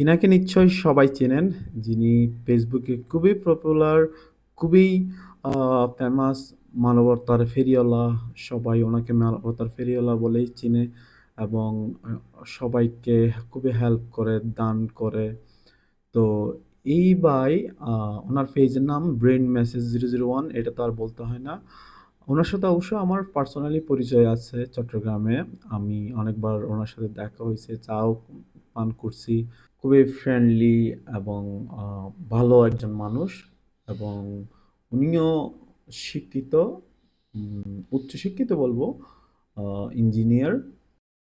ইনাকে নিশ্চয়ই সবাই চেনেন। যিনি ফেসবুকে খুবই পপুলার, খুবই ফেমাস মানবতার ফেরিওয়ালা। সবাই ওনাকে মানবতার ফেরিওয়ালা বলেই চিনে এবং সবাইকে খুবই হেল্প করে, দান করে। তো এই বাই ওনার পেজের নাম ব্রেইন মেসেজ 001 এটা তো আর বলতে হয় না। উনার সাথে অবশ্য আমার পার্সোনালি পরিচয় আছে চট্টগ্রামে। আমি অনেকবার ওনার সাথে দেখা হয়েছে চাও পান করছি। খুবই ফ্রেন্ডলি এবং ভালো একজন মানুষ এবং উনিও শিক্ষিত, উচ্চশিক্ষিত বলব, ইঞ্জিনিয়ার।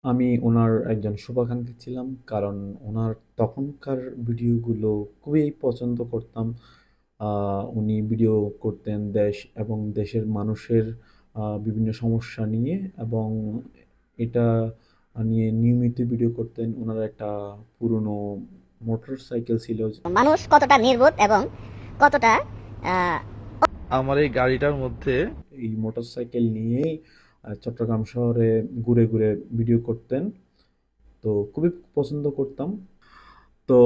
আমি ওনার একজন শুভাকাঙ্ক্ষী ছিলাম। কারণ ওনার তখনকার ভিডিওগুলো খুবই পছন্দ করতাম। আ উনি ভিডিও করতেন দেশ এবং দেশের মানুষের বিভিন্ন সমস্যা নিয়ে এবং এটা নিয়ে নিয়মিত ভিডিও করতেন। ওনার একটা পুরনো মোটরসাইকেল ছিল। মানুষ কতটা নির্বোধ এবং কতটা আমার এই গাড়িটার মধ্যে এই মোটর সাইকেল নিয়েই চট্টগ্রাম শহরে ঘুরে, ঘুরে ভিডিও করতেন। তো খুবই পছন্দ করতাম। তো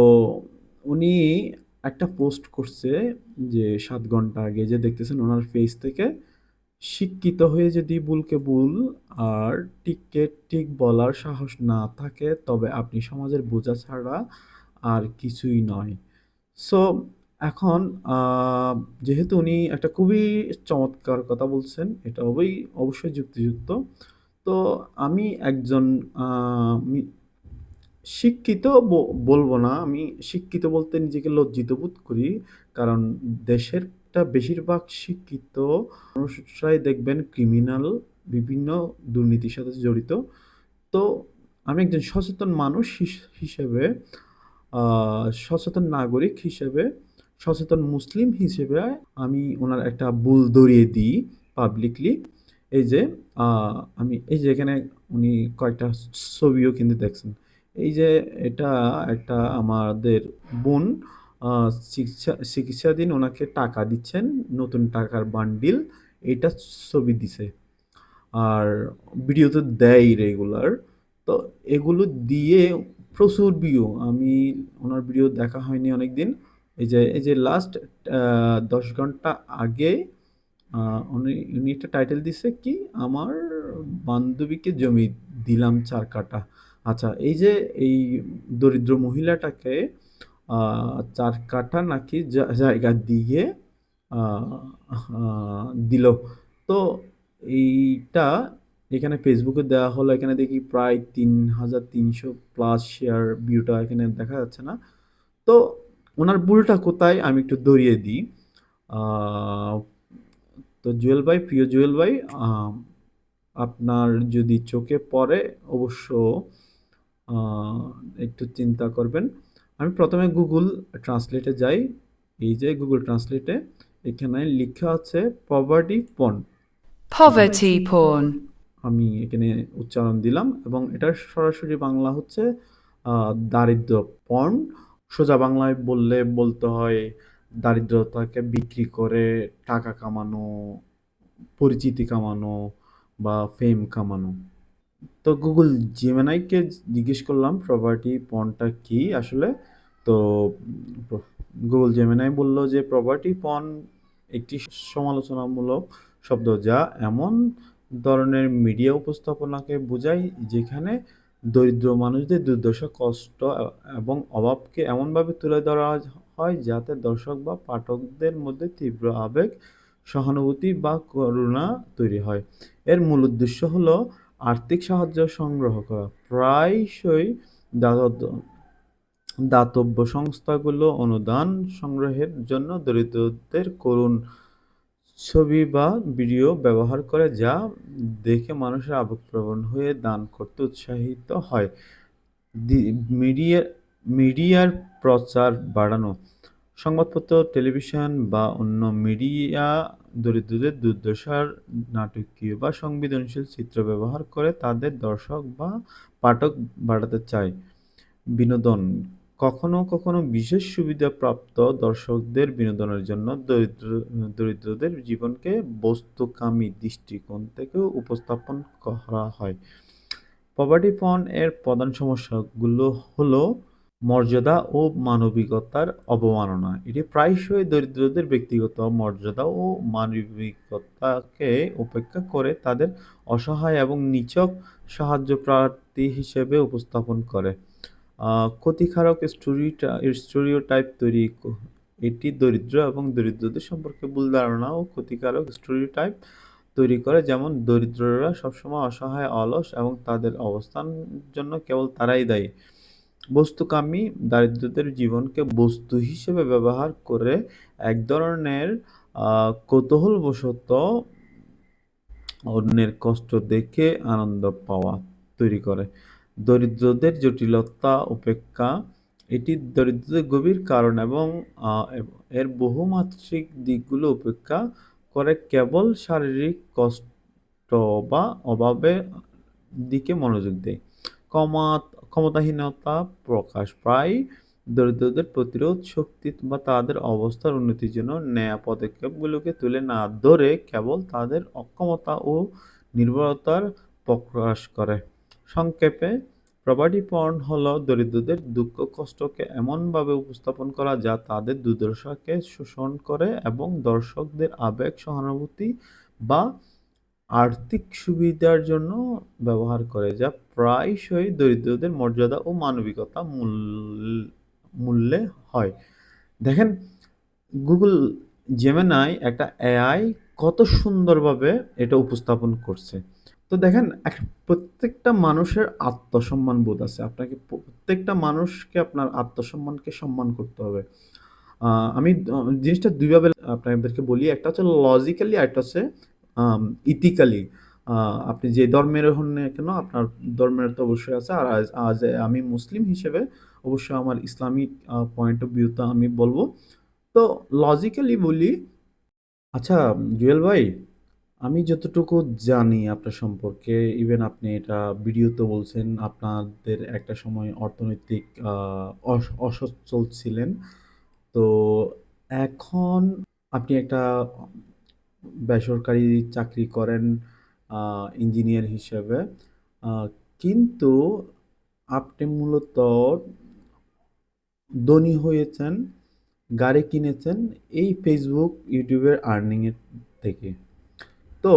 উনি একটা পোস্ট করছে যে সাত ঘণ্টা আগে যে দেখতেছেন ওনার পেজ থেকে, শিক্ষিত হয়ে যদি ভুলকে ভুল আর ঠিককে ঠিক বলার সাহস না থাকে তবে আপনি সমাজের বোঝা ছাড়া আর কিছুই নয়। সো এখন যেহেতু উনি একটা খুবই চমৎকার কথা বলছেন, এটা অবশ্যই যুক্তিযুক্ত। তো আমি একজন শিক্ষিত বলব না। আমি শিক্ষিত বলতে নিজেকে লজ্জিত বোধ করি। কারণ দেশেরটা বেশিরভাগ শিক্ষিত মানুষরাই দেখবেন ক্রিমিনাল, বিভিন্ন দুর্নীতির সাথে জড়িত। তো আমি একজন সচেতন মানুষ হিস হিসেবে, সচেতন নাগরিক হিসেবে, সচেতন মুসলিম হিসেবে আমি ওনার একটা ভুল ধরিয়ে দিই পাবলিকলি। এই যে আমি এই যে এখানে উনি কয়েকটা ছবিও কিন্তু দেখছেন। এই যে এটা একটা আমাদের বোন চিকিৎসা চিকিৎসাধীন উনাকে টাকা দিচ্ছেন, নতুন টাকার বান্ডিল। এটা ছবি দিছে। আর ভিডিও তো দেয়ই রেগুলার। তো এগুলো দিয়ে প্রচুর ভিউ। আমি ওনার ভিডিও দেখা হয়নি অনেকদিন। এই যে এই যে লাস্ট দশ ঘণ্টা আগে উনি উনি একটা টাইটেল দিছে কি? আমার বান্ধবীকে জমি দিলাম চার কাঠা। আচ্ছা এই যে এই দরিদ্র মহিলাটাকে চার ৪ কাঠা নাকি জায়গা দিয়ে দিল। তো এইটা এখানে ফেসবুকে দেওয়া হলো। এখানে দেখি প্রায় ৩৩০০ প্লাস শেয়ার ভিউটা এখানে দেখা যাচ্ছে না। তো ওনার ভুলটা কোথায়? আমি একটু ধরিয়ে দিই। তো জুয়েল ভাই, প্রিয় জুয়েল ভাই, আপনার যদি চোখে পড়ে অবশ্য একটু চিন্তা করবেন। আমি ১ম এ গুগল ট্রান্সলেটে যাই। এই যে গুগল ট্রান্সলেটে এখানে লিখা আছে পভার্টি পর্ন। Poverty porn. আমি এখানে উচ্চারণ দিলাম এবং এটার সরাসরি বাংলা হচ্ছে দারিদ্র পর্ন। সোজা বাংলায় বললে বলতে হয় দারিদ্রতাকে বিক্রি করে টাকা কামানো, পরিচিতি কামানো বা ফেম কামানো। তো গুগল জেমিনাইকে জিজ্ঞেস করলাম প্রপার্টি পর্নটা কি আসলে? তো গুগল জেমিনাই বলল যে প্রপার্টি পর্ন একটি সমালোচনামূলক শব্দ যা এমন ধরনের মিডিয়া উপস্থাপনাকে বোঝায় যেখানে দরিদ্র মানুষদের দুর্দশা, কষ্ট এবং অভাবকে এমনভাবে তুলে ধরা হয় যাতে দর্শক বা পাঠকদের মধ্যে তীব্র আবেগ, সহানুভূতি বা করুণা তৈরি হয়। এর মূল উদ্দেশ্য হলো আর্থিক সাহায্য সংগ্রহ করা। প্রায়শই দাতব্য দাতব্য সংস্থাগুলো অনুদান সংগ্রহের জন্য দরিদ্রদের করুণ ছবি বা ভিডিও ব্যবহার করে, যা দেখে মানুষের আবেগপ্রবণ হয়ে দান করতে উৎসাহিত হয়। মিডিয়া, মিডিয়ার প্রচার বাড়ানো। সংবাদপত্র, টেলিভিশন বা অন্য মিডিয়া দরিদ্রদের দুর্দশার নাটকীয় বা সংবেদনশীল চিত্র ব্যবহার করে তাদের দর্শক বা পাঠক বাড়াতে চায়। বিনোদন। কখনো, কখনো বিশেষ সুবিধাপ্রাপ্ত দর্শকদের বিনোদনের জন্য দরিদ্র দরিদ্রদের জীবনকে বস্তুকামী দৃষ্টিকোণ থেকে উপস্থাপন করা হয়। পভার্টি পর্ন এর প্রধান সমস্যাগুলো হলো মর্যাদা ও মানবিকতার অবমাননা। এটি প্রায়শই দরিদ্রদের ব্যক্তিগত মর্যাদা ও মানবিকতাকে উপেক্ষা করে তাদের অসহায় এবং নিছক সাহায্যপ্রার্থী হিসেবে উপস্থাপন করে। ক্ষতিকারক স্টেরিওটাইপ তৈরি এটি দরিদ্র এবং দরিদ্রদের সম্পর্কে ভুল ধারণা ও ক্ষতিকারক স্টেরিওটাইপ তৈরি করে। যেমন, দরিদ্ররা সবসময় অসহায়, অলস এবং তাদের অবস্থান জন্য কেবল তারাই দায়ী। বস্তুকামী দারিদ্রদের জীবনকে বস্তু হিসেবে ব্যবহার করে এক ধরনের কৌতূহলবশত অন্যের কষ্ট দেখে আনন্দ পাওয়া তৈরি করে। দরিদ্রদের জটিলতা উপেক্ষা এটি দরিদ্রদের গভীর কারণ এবং এর বহুমাত্রিক দিকগুলো উপেক্ষা করে কেবল শারীরিক কষ্ট বা অভাবের দিকে মনোযোগ দেয়। ক্ষমতাহীনতা প্রকাশ প্রায় দরিদ্রদের প্রতিরোধ শক্তি বা তাদের অবস্থার উন্নতির জন্য নেয়া পদক্ষেপগুলোকে তুলে না ধরে কেবল তাদের অক্ষমতা ও নির্ভরতার প্রকাশ করে। সংক্ষেপে প্রপার্টি পর্ন হলো দরিদ্রদের দুঃখ, কষ্টকে এমনভাবে উপস্থাপন করা যা তাদের দুর্দশাকে শোষণ করে এবং দর্শকদের আবেগ, সহানুভূতি বা আর্থিক সুবিধার জন্য ব্যবহার করে, যা প্রায়শই দরিদ্রদের মর্যাদা ও মানবিকতা মূল- মূল্যে হয়। দেখেন গুগল জেমিনাই একটা এআই কত সুন্দরভাবে এটা উপস্থাপন করছে। তো দেখেন প্রত্যেকটা মানুষের আত্মসম্মান বোধ আছে। আপনাকে প্রত্যেকটা মানুষকে আপনার আত্মসম্মানকে সম্মান করতে হবে। আমি জিনিসটা দুইভাবে আপনাদেরকে বলি। একটা হচ্ছে লজিক্যালি একটা হচ্ছে ইথিক্যালি আপনি যে ধর্মের হন না কেন, আপনার ধর্মের তো অবশ্যই আছে। আর আজ আমি মুসলিম হিসেবে অবশ্যই আমার ইসলামিক পয়েন্ট অফ ভিউটা আমি বলব। তো লজিক্যালি বলি আচ্ছা জুয়েল ভাই, আমি যতটুকু জানি আপনার সম্পর্কে ইভেন আপনি এটা ভিডিওতে বলছেন, আপনাদের একটা সময় অর্থনৈতিক অস- অসচ্ছল ছিলেন। তো এখন আপনি একটা বেসরকারি চাকরি করেন ইঞ্জিনিয়ার হিসেবে। কিন্তু আপনি মূলত ধনী হয়েছেন, গাড়ি কিনেছেন এই ফেসবুক ইউটিউবের আর্নিংয়ের থেকে। তো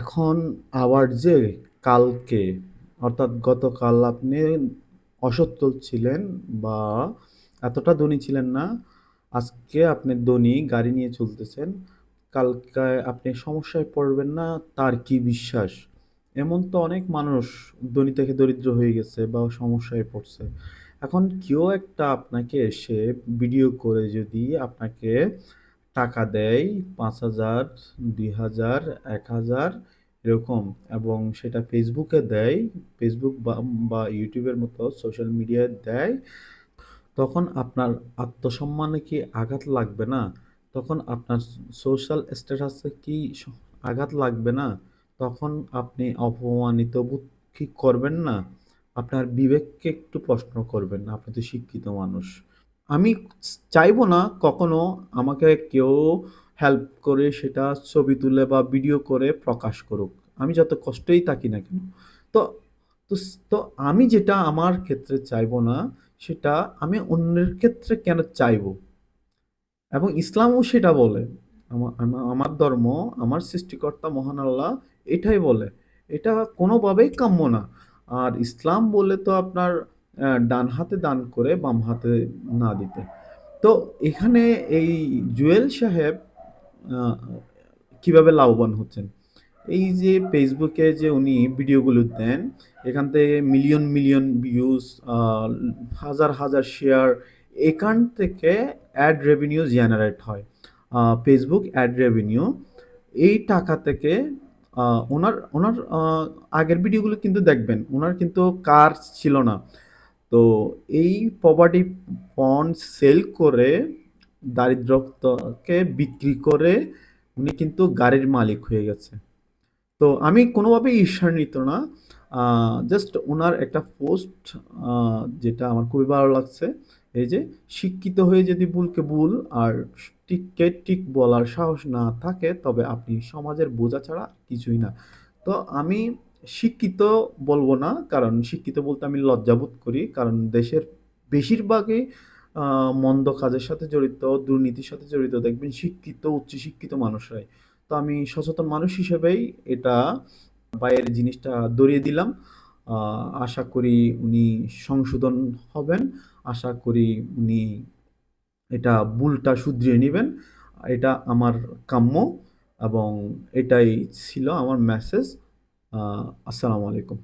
এখন আবার যে কালকে, অর্থাৎ গতকাল আপনি অসচ্ছল ছিলেন বা এতটা ধনী ছিলেন না, আজকে আপনি ধনী, গাড়ি নিয়ে চলতেছেন কালকে আপনি সমস্যায় পড়বেন না, তার কি বিশ্বাস? এমন তো অনেক মানুষ ধনী থেকে দরিদ্র হয়ে গেছে বা সমস্যায় পড়ছে। এখন কেউ একটা আপনাকে এসে ভিডিও করে যদি আপনাকে টাকা দেয় পাঁচ হাজার, দুই হাজার, এক হাজার, এরকম, এবং সেটা ফেসবুকে দেয় ফেসবুক বা বা ইউটিউবের মতো সোশ্যাল মিডিয়ায় দেয়, তখন আপনার আত্মসম্মানে কি আঘাত লাগবে না? তখন আপনার সোশ্যাল স্ট্যাটাসে কি আঘাত লাগবে না? তখন আপনি অপমানিত কি করবেন না? আপনার বিবেককে একটু প্রশ্ন করবেন না আপনি তো শিক্ষিত মানুষ। আমি চাইব না কখনো আমাকে কেউ হেল্প করে সেটা ছবি তুলে বা ভিডিও করে প্রকাশ করুক। আমি যত কষ্টই থাকি না কেন। তো তো আমি যেটা আমার ক্ষেত্রে চাইব না, সেটা আমি অন্যের ক্ষেত্রে কেন চাইব? এবং ইসলামও সেটা বলে। আমা- আমা- আমার ধর্ম, আমার সৃষ্টিকর্তা মহান আল্লাহ এটাই বলে। এটা কোনোভাবেই কাম্য না। আর ইসলাম বলে তো আপনার ডান হাতে দান করে বাম হাতে না দিতে। তো এখানে এই জুয়েল সাহেব কীভাবে লাভবান হচ্ছেন? এই যে ফেসবুকে যে উনি ভিডিওগুলো দেন, এখান থেকে মিলিয়ন মিলিয়ন ভিউজ হাজার হাজার শেয়ার এখান থেকে অ্যাড রেভিনিউ জেনারেট হয়। ফেসবুক অ্যাড রেভিনিউ এই টাকা থেকে ওনার ওনার আগের ভিডিওগুলো কিন্তু দেখবেন, ওনার কিন্তু কার ছিল না। তো এই প্রপার্টি বন্ড সেল করে দারিদ্রতাকে বিক্রি করে উনি কিন্তু গাড়ির মালিক হয়ে গেছে। তো আমি কোনোভাবেই ঈর্ষান্বিত না। জাস্ট ওনার একটা পোস্ট যেটা আমার খুবই ভালো লাগছে। এই যে শিক্ষিত হয়ে যদি ভুলকে ভুল আর টিককে টিক বলার সাহস না থাকে, তবে আপনি সমাজের বোঝা ছাড়া কিছুই না। তো আমি শিক্ষিত বলব না, কারণ শিক্ষিত বলতে আমি লজ্জাবোধ করি, কারণ দেশের বেশিরভাগই মন্দ কাজের সাথে জড়িত, দুর্নীতির সাথে জড়িত, দেখবেন শিক্ষিত, উচ্চশিক্ষিত মানুষরাই। তো আমি সচেতন মানুষ হিসেবেই এটা বাইরের জিনিসটা ধরিয়ে দিলাম। আশা করি উনি সংশোধন হবেন। আশা করি উনি এটা ভুলটা শুধরিয়ে নেবেন। এটা আমার কাম্য এবং এটাই ছিল আমার মেসেজ আসসালামু আলাইকুম।